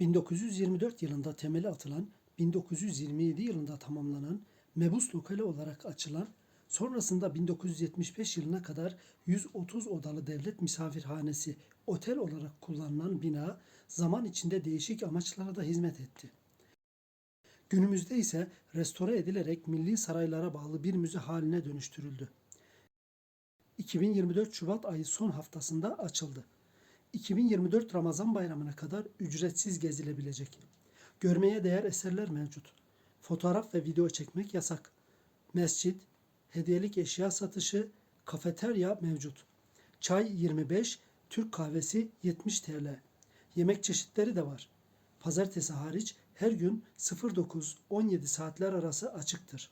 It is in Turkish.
1924 yılında temeli atılan, 1927 yılında tamamlanan, mebus lokali olarak açılan, sonrasında 1975 yılına kadar 130 odalı devlet misafirhanesi otel olarak kullanılan bina zaman içinde değişik amaçlara da hizmet etti. Günümüzde ise restore edilerek milli saraylara bağlı bir müze haline dönüştürüldü. 2024 Şubat ayı son haftasında açıldı. 2024 Ramazan bayramına kadar ücretsiz gezilebilecek. Görmeye değer eserler mevcut. Fotoğraf ve video çekmek yasak. Mescit, hediyelik eşya satışı, kafeterya mevcut. Çay 25, Türk kahvesi 70 TL. Yemek çeşitleri de var. Pazartesi hariç her gün 09-17 saatler arası açıktır.